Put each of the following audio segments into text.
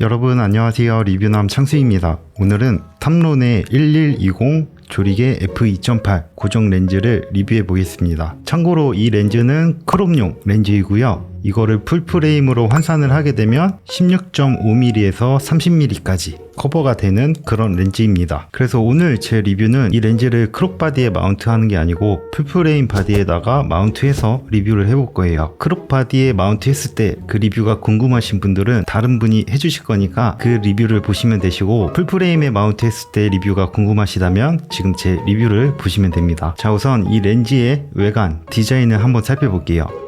여러분 안녕하세요. 리뷰남 창수입니다. 오늘은 탐론의 1120 조리개 f2.8 고정 렌즈를 리뷰해 보겠습니다. 참고로 이 렌즈는 크롭용 렌즈이고요 이거를 풀프레임으로 환산을 하게 되면 16.5mm에서 30mm까지 커버가 되는 그런 렌즈입니다. 그래서 오늘 제 리뷰는 이 렌즈를 크롭 바디에 마운트하는 게 아니고 풀프레임 바디에다가 마운트해서 리뷰를 해볼 거예요. 크롭 바디에 마운트했을 때 그 리뷰가 궁금하신 분들은 다른 분이 해주실 거니까 그 리뷰를 보시면 되시고 풀프레임에 마운트했을 때 리뷰가 궁금하시다면 지금 제 리뷰를 보시면 됩니다. 자 우선 이 렌즈의 외관 디자인을 한번 살펴볼게요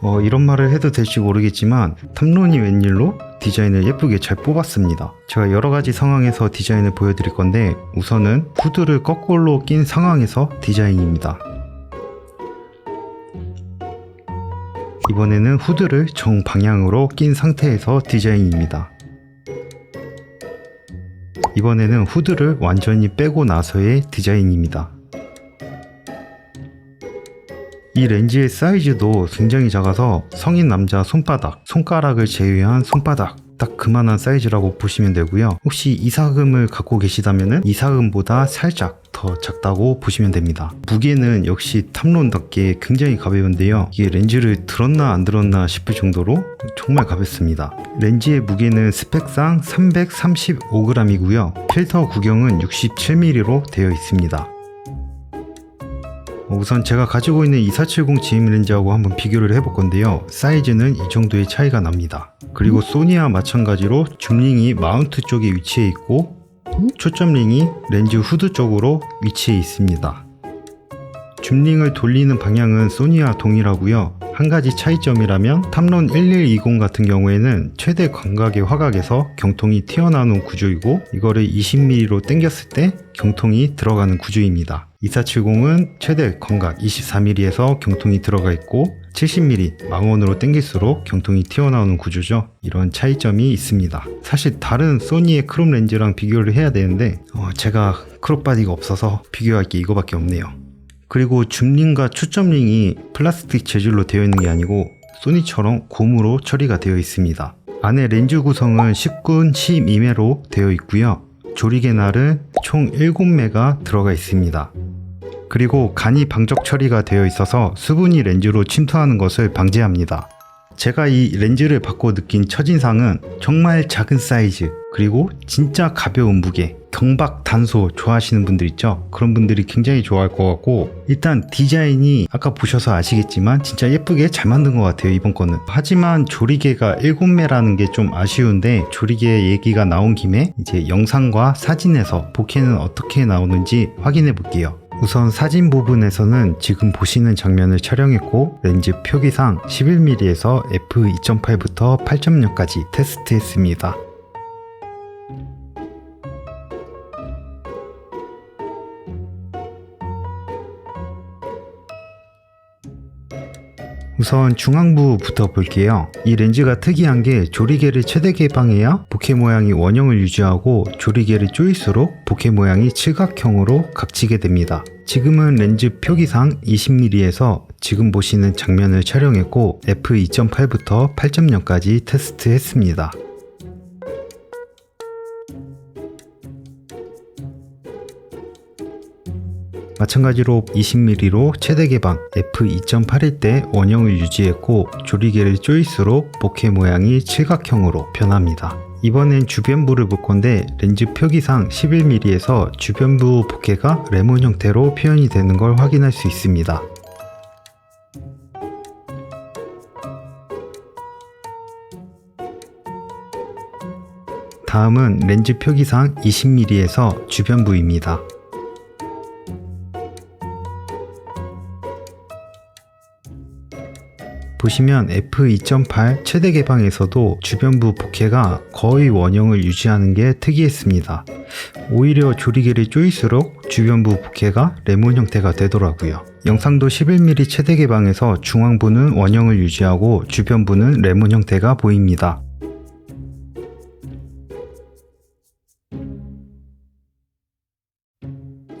어, 이런 말을 해도 될지 모르겠지만 탐론이 웬일로 디자인을 예쁘게 잘 뽑았습니다. 제가 여러 가지 상황에서 디자인을 보여드릴 건데 우선은 후드를 거꾸로 낀 상황에서 디자인입니다. 이번에는 후드를 정방향으로 낀 상태에서 디자인입니다. 이번에는 후드를 완전히 빼고 나서의 디자인입니다. 이 렌즈의 사이즈도 굉장히 작아서 성인 남자 손바닥, 손가락을 제외한 손바닥 딱 그만한 사이즈라고 보시면 되고요. 혹시 이사금을 갖고 계시다면 이사금보다 살짝 더 작다고 보시면 됩니다. 무게는 역시 탐론답게 굉장히 가벼운데요. 이게 렌즈를 들었나 안 들었나 싶을 정도로 정말 가볍습니다. 렌즈의 무게는 스펙상 335g이고요. 필터 구경은 67mm로 되어 있습니다. 어, 우선 제가 가지고 있는 2470 GM 렌즈하고 한번 비교를 해볼 건데요. 사이즈는 이 정도의 차이가 납니다. 그리고 소니와 마찬가지로 줌링이 마운트 쪽에 위치해 있고 초점링이 렌즈 후드 쪽으로 위치해 있습니다. 줌링을 돌리는 방향은 소니와 동일하고요. 한 가지 차이점이라면 탐론 1120 같은 경우에는 최대 광각의 화각에서 경통이 튀어나오는 구조이고 이거를 20mm로 당겼을 때 경통이 들어가는 구조입니다. 2470은 최대 광각 24mm에서 경통이 들어가 있고 70mm 망원으로 당길수록 경통이 튀어나오는 구조죠. 이런 차이점이 있습니다. 사실 다른 소니의 크롭 렌즈랑 비교를 해야 되는데 어, 제가 크롭 바디가 없어서 비교할 게 이거밖에 없네요. 그리고 줌링과 초점링이 플라스틱 재질로 되어 있는 게 아니고 소니처럼 고무로 처리가 되어 있습니다. 안에 렌즈 구성은 10군 12매로 되어 있고요. 조리개 날은 총 7매가 들어가 있습니다. 그리고 간이 방적 처리가 되어 있어서 수분이 렌즈로 침투하는 것을 방지합니다. 제가 이 렌즈를 받고 느낀 첫인상은 정말 작은 사이즈, 그리고 진짜 가벼운 무게, 경박 단소 좋아하시는 분들 있죠? 그런 분들이 굉장히 좋아할 것 같고, 일단 디자인이 아까 보셔서 아시겠지만 진짜 예쁘게 잘 만든 것 같아요, 이번 거는. 하지만 조리개가 7매라는 게 좀 아쉬운데, 조리개 얘기가 나온 김에 이제 영상과 사진에서 복해는 어떻게 나오는지 확인해 볼게요. 우선 사진 부분에서는 지금 보시는 장면을 촬영했고 렌즈 표기상 11mm에서 f2.8부터 8.0까지 테스트했습니다. 우선 중앙부부터 볼게요. 이 렌즈가 특이한 게 조리개를 최대 개방해야 보케 모양이 원형을 유지하고 조리개를 조일수록 보케 모양이 칠각형으로 각지게 됩니다. 지금은 렌즈 표기상 20mm에서 지금 보시는 장면을 촬영했고 f2.8부터 8.0까지 테스트했습니다. 마찬가지로 20mm로 최대 개방 f2.8일 때 원형을 유지했고 조리개를 조일수록 보케 모양이 칠각형으로 변합니다. 이번엔 주변부를 볼 건데 렌즈 표기상 11mm에서 주변부 보케가 레몬 형태로 표현이 되는 걸 확인할 수 있습니다. 다음은 렌즈 표기상 20mm에서 주변부입니다. 보시면 f2.8 최대 개방에서도 주변부 복해가 거의 원형을 유지하는 게 특이했습니다. 오히려 조리개를 조일수록 주변부 복해가 레몬 형태가 되더라고요. 영상도 11mm 최대 개방에서 중앙부는 원형을 유지하고 주변부는 레몬 형태가 보입니다.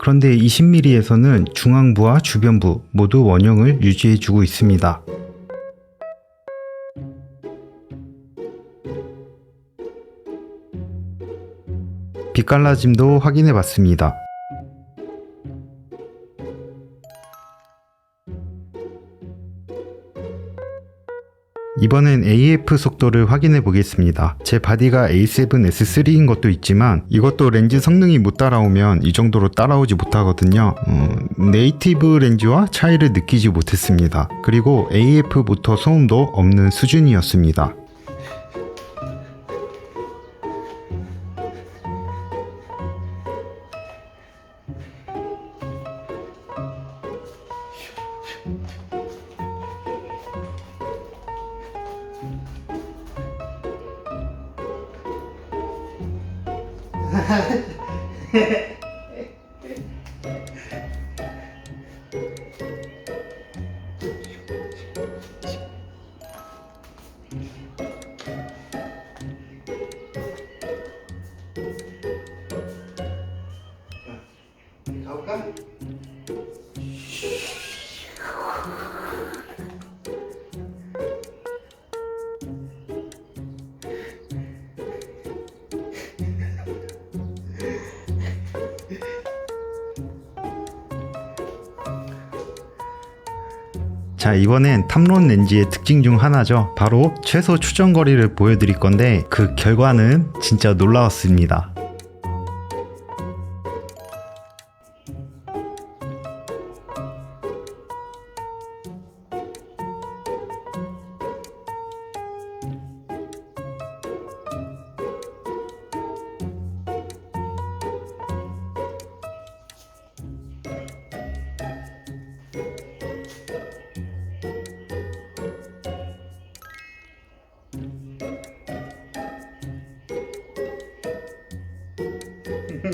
그런데 20mm에서는 중앙부와 주변부 모두 원형을 유지해주고 있습니다. 빛 갈라짐도 확인해 봤습니다. 이번엔 AF 속도를 확인해 보겠습니다. 제 바디가 A7S3인 것도 있지만 이것도 렌즈 성능이 못 따라오면 이 정도로 따라오지 못하거든요. 어, 네이티브 렌즈와 차이를 느끼지 못했습니다. 그리고 AF 모터 소음도 없는 수준이었습니다. へえ。 자 이번엔 탐론 렌즈의 특징 중 하나죠. 바로 최소 추정 거리를 보여드릴 건데 그 결과는 진짜 놀라웠습니다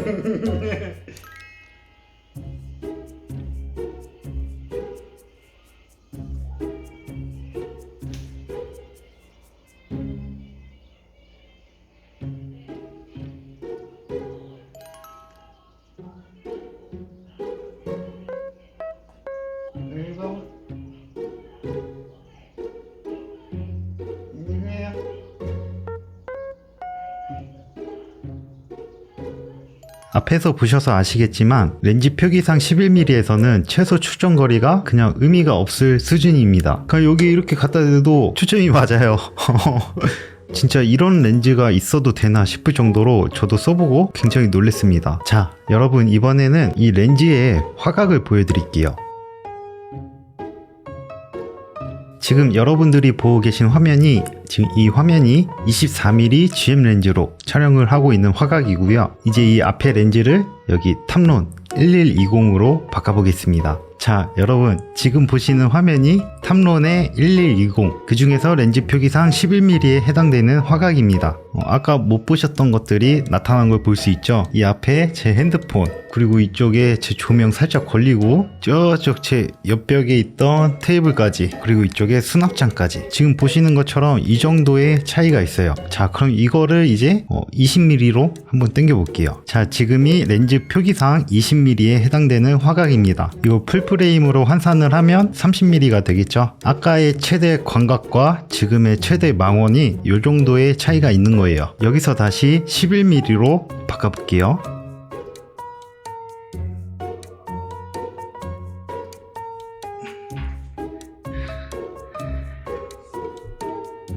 Yeah. 앞에서 보셔서 아시겠지만 렌즈 표기상 11mm에서는 최소 추정 거리가 그냥 의미가 없을 수준입니다. 그냥 여기 이렇게 갖다 대도 추정이 맞아요. 진짜 이런 렌즈가 있어도 되나 싶을 정도로 저도 써보고 굉장히 놀랬습니다. 자, 여러분 이번에는 이 렌즈의 화각을 보여드릴게요. 지금 여러분들이 보고 계신 화면이 지금 이 화면이 24mm GM 렌즈로 촬영을 하고 있는 화각이고요. 이제 이 앞에 렌즈를 여기 탐론 1120으로 바꿔보겠습니다. 자, 여러분 지금 보시는 화면이 탐론의 1120. 그 중에서 렌즈 표기상 11mm에 해당되는 화각입니다. 어, 아까 못 보셨던 것들이 나타난 걸 볼 수 있죠. 이 앞에 제 핸드폰 그리고 이쪽에 제 조명 살짝 걸리고 저쪽 제 옆벽에 있던 테이블까지 그리고 이쪽에 수납장까지 지금 보시는 것처럼 이 정도의 차이가 있어요. 자, 그럼 이거를 이제 20mm로 한번 당겨 볼게요. 자, 지금이 렌즈 표기상 20mm에 해당되는 화각입니다. 이거 풀프레임으로 환산을 하면 30mm가 되겠죠. 아까의 최대 광각과 지금의 최대 망원이 이 정도의 차이가 있는 거예요. 여기서 다시 11mm로 바꿔볼게요.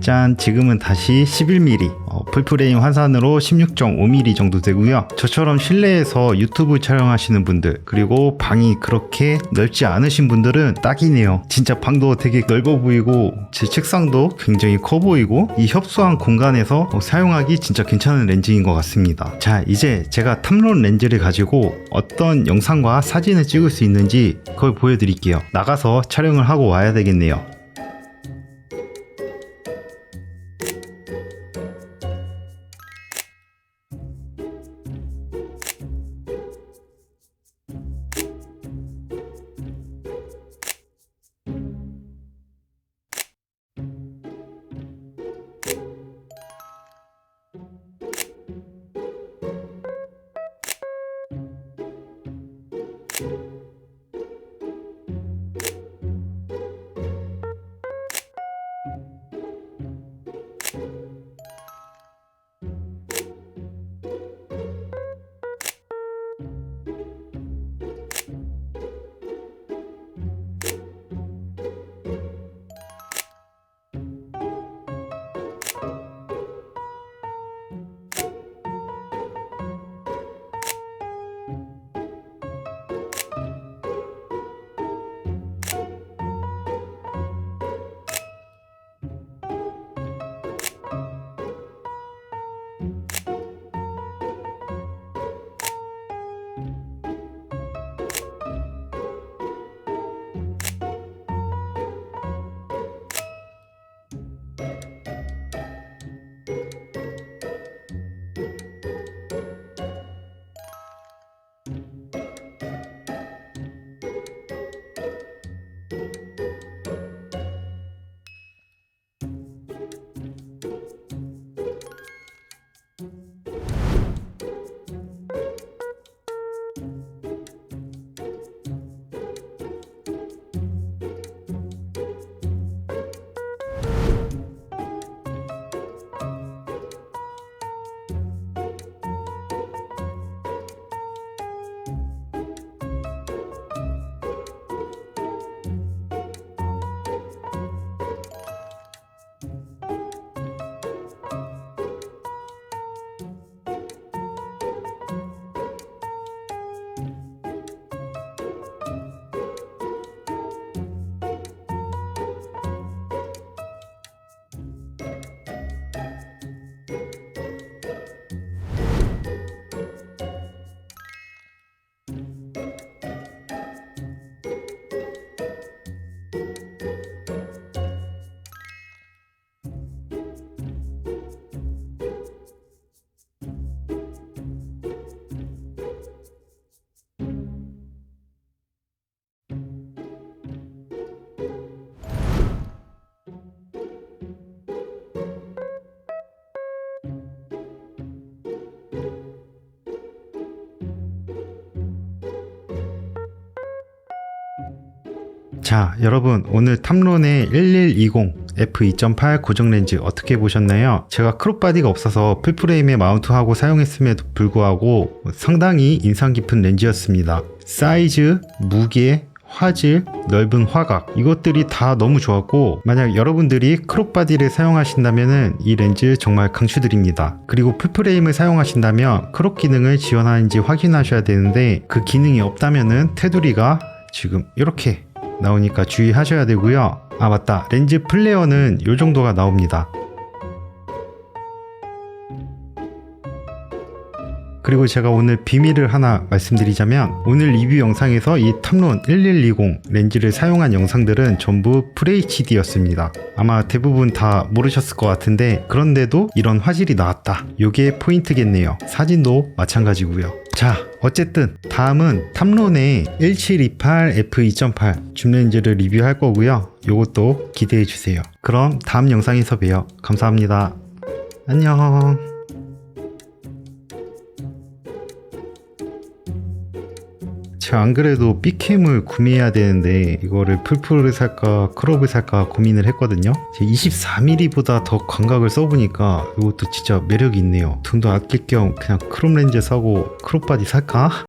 짠 지금은 다시 11mm 어, 풀프레임 환산으로 16.5mm 정도 되고요. 저처럼 실내에서 유튜브 촬영하시는 분들 그리고 방이 그렇게 넓지 않으신 분들은 딱이네요. 진짜 방도 되게 넓어 보이고 제 책상도 굉장히 커 보이고 이 협소한 공간에서 어, 사용하기 진짜 괜찮은 렌즈인 것 같습니다. 자 이제 제가 탐론 렌즈를 가지고 어떤 영상과 사진을 찍을 수 있는지 그걸 보여드릴게요. 나가서 촬영을 하고 와야 되겠네요 자, 여러분 오늘 탐론의 1120 f2.8 고정 렌즈 어떻게 보셨나요? 제가 크롭 바디가 없어서 풀프레임에 마운트하고 사용했음에도 불구하고 상당히 인상 깊은 렌즈였습니다. 사이즈, 무게, 화질, 넓은 화각 이것들이 다 너무 좋았고 만약 여러분들이 크롭 바디를 사용하신다면 이 렌즈 정말 강추드립니다. 그리고 풀프레임을 사용하신다면 크롭 기능을 지원하는지 확인하셔야 되는데 그 기능이 없다면은 테두리가 지금 이렇게 나오니까 주의하셔야 되고요. 아 맞다 렌즈 플레어는 이 정도가 나옵니다. 그리고 제가 오늘 비밀을 하나 말씀드리자면 오늘 리뷰 영상에서 이 탐론 1120 렌즈를 사용한 영상들은 전부 FHD였습니다. 아마 대부분 다 모르셨을 것 같은데 그런데도 이런 화질이 나왔다. 요게 포인트겠네요. 사진도 마찬가지고요. 자 어쨌든 다음은 탐론의 1728 f2.8 줌렌즈를 리뷰할 거고요. 요것도 기대해 주세요. 그럼 다음 영상에서 봬요. 감사합니다. 안녕. 제가 안 그래도 B캠을 구매해야 되는데 이거를 풀풀을 살까 크롭을 살까 고민을 했거든요 24mm보다 더 광각을 써보니까 이것도 진짜 매력이 있네요 돈도 아낄 겸 그냥 크롭 렌즈 사고 크롭 바디 살까?